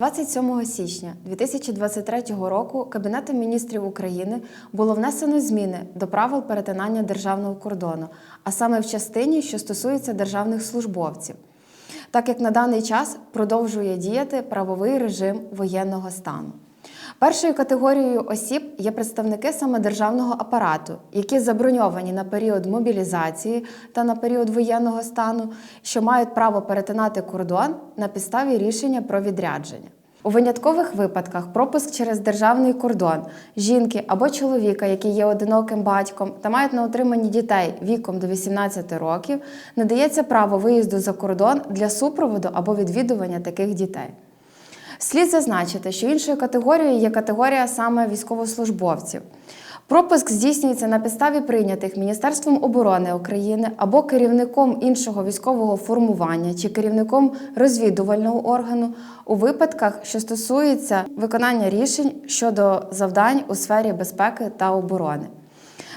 27 січня 2023 року Кабінетом міністрів України було внесено зміни до правил перетинання державного кордону, а саме в частині, що стосується державних службовців, так як на даний час продовжує діяти правовий режим воєнного стану. Першою категорією осіб є представники саме державного апарату, які заброньовані на період мобілізації та на період воєнного стану, що мають право перетинати кордон на підставі рішення про відрядження. У виняткових випадках пропуск через державний кордон жінки або чоловіка, які є одиноким батьком та мають на утриманні дітей віком до 18 років, надається право виїзду за кордон для супроводу або відвідування таких дітей. Слід зазначити, що іншою категорією є категорія саме військовослужбовців. Пропуск здійснюється на підставі прийнятих Міністерством оборони України або керівником іншого військового формування чи керівником розвідувального органу у випадках, що стосуються виконання рішень щодо завдань у сфері безпеки та оборони.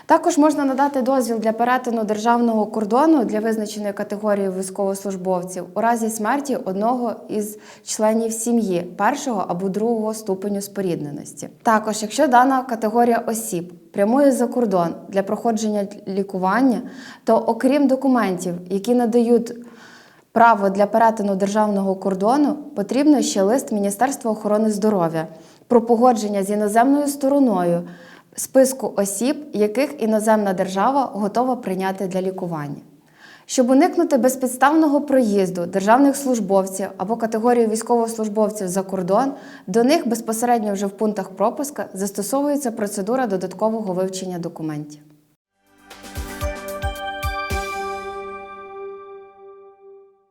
Також можна надати дозвіл для перетину державного кордону для визначеної категорії військовослужбовців у разі смерті одного із членів сім'ї першого або другого ступеню спорідненості. Також, якщо дана категорія осіб прямує за кордон для проходження лікування, то окрім документів, які надають право для перетину державного кордону, потрібно ще лист Міністерства охорони здоров'я про погодження з іноземною стороною списку осіб, яких іноземна держава готова прийняти для лікування. Щоб уникнути безпідставного проїзду державних службовців або категорії військовослужбовців за кордон, до них безпосередньо вже в пунктах пропуска застосовується процедура додаткового вивчення документів.